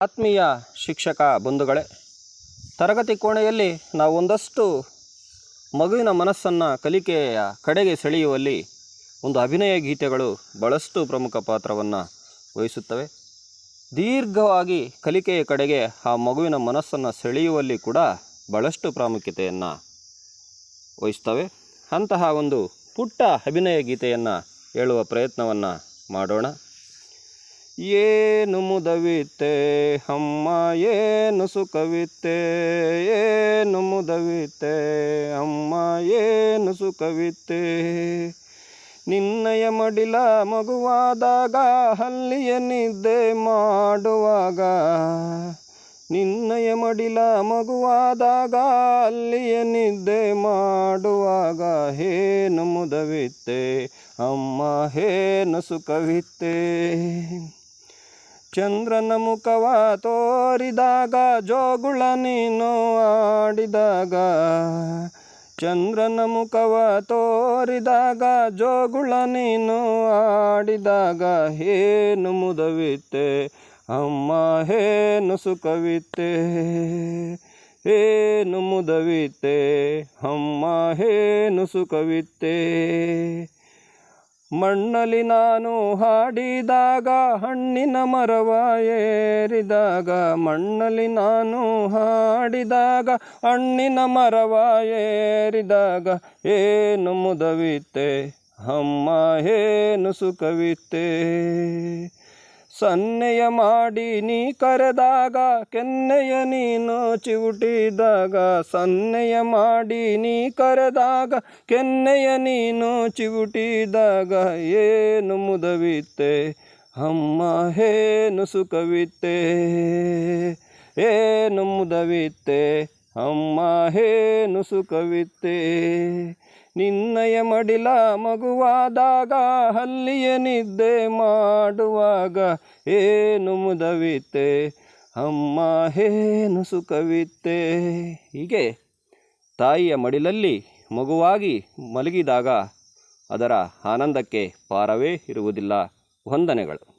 ಆತ್ಮೀಯ ಶಿಕ್ಷಕ ಬಂಧುಗಳೇ, ತರಗತಿ ಕೋಣೆಯಲ್ಲಿ ನಾವು ಒಂದಷ್ಟು ಮಗುವಿನ ಮನಸ್ಸನ್ನು ಕಲಿಕೆಯ ಕಡೆಗೆ ಸೆಳೆಯುವಲ್ಲಿ ಒಂದು ಅಭಿನಯ ಗೀತೆಗಳು ಬಹಳಷ್ಟು ಪ್ರಮುಖ ಪಾತ್ರವನ್ನು ವಹಿಸುತ್ತವೆ. ದೀರ್ಘವಾಗಿ ಕಲಿಕೆಯ ಕಡೆಗೆ ಆ ಮಗುವಿನ ಮನಸ್ಸನ್ನು ಸೆಳೆಯುವಲ್ಲಿ ಕೂಡ ಬಹಳಷ್ಟು ಪ್ರಾಮುಖ್ಯತೆಯನ್ನು ವಹಿಸ್ತವೆ ಅಂತಹ ಒಂದು ಪುಟ್ಟ ಅಭಿನಯ ಗೀತೆಯನ್ನು ಹೇಳುವ ಪ್ರಯತ್ನವನ್ನು ಮಾಡೋಣ. ಏನು ಮುದವಿತ್ತೆ? ಅಮ್ಮ, ಏನು ಸುಖವಿತ್ತೆ? ಏನು ಮುದವಿತ್ತೆ? ಅಮ್ಮ, ಏನು ಸುಖವಿತ್ತೆ? ನಿನ್ನಯ ಮಡಿಲ ಮಗುವಾದಾಗ, ಹಲ್ಲಿಯ ನಿದ್ದೆ ಮಾಡುವಾಗ, ನಿನ್ನಯ ಮಡಿಲ ಮಗುವಾದಾಗ ಅಲ್ಲಿಯ ನಿದ್ದೆ ಮಾಡುವಾಗ, ಏನು ಮುದವಿತ್ತೆ? ಅಮ್ಮ, ಏನು ಸುಖವಿತ್ತೆ? ಚಂದ್ರನ ಮುಖವ ತೋರಿದಾಗ, ಜೋಗುಳ ನೀನು ಆಡಿದಾಗ. ಚಂದ್ರನ ಮುಖವ ತೋರಿದಾಗ, ಜೋಗುಳ ನೀನು ಆಡಿದಾಗ. ಏನು ಮುದವಿತ್ತೆ? ಅಮ್ಮ, ಏನು ಸುಖವಿತ್ತೆ? ಏನು ಮುದವಿತ್ತೆ? ಅಮ್ಮ, ಏನು ಸುಖವಿತ್ತೆ? ಮಣ್ಣಲ್ಲಿ ನಾನು ಹಾಡಿದಾಗ ಹಣ್ಣಿನ ಮರವ ಏರಿದಾಗ, ಮಣ್ಣಲ್ಲಿ ನಾನು ಹಾಡಿದಾಗ ಹಣ್ಣಿನ ಮರವ ಏರಿದಾಗ, ಏನು ಮುದವಿತೆ ಅಮ್ಮ, ಏನು ಸುಖವಿತ್ತೆ? ಸನ್ನೆಯ ಮಾಡಿ ನೀ ಕರೆದಾಗ, ಕೆನ್ನೆಯ ನೀನು ಚಿವುಟಿದಾಗ, ಸನ್ನೆಯ ಮಾಡಿ ನೀ ಕರೆದಾಗ, ಕೆನ್ನೆಯ ನೀನು ಚಿವುಟಿದಾಗ, ಏನು ಮುದವಿತ್ತೆ? ಅಮ್ಮ, ಏನು ಸುಖವಿತ್ತೆ? ಏನು ಮುದವಿತ್ತೆ? ಅಮ್ಮ, ಏನು ಸುಖವಿತ್ತೆ? ನಿನ್ನಯ ಮಡಿಲ ಮಗುವಾದಾಗ ಹಲ್ಲಿಯ ನಿದ್ದೆ ಮಾಡುವಾಗ ಏನು ಮುದವಿತೆ ಅಮ್ಮ, ಏನು ಸುಖವಿತ್ತೆ? ಹೀಗೆ ತಾಯಿಯ ಮಡಿಲಲ್ಲಿ ಮಗುವಾಗಿ ಮಲಗಿದಾಗ ಅದರ ಆನಂದಕ್ಕೆ ಪಾರವೇ ಇರುವುದಿಲ್ಲ. ವಂದನೆಗಳು.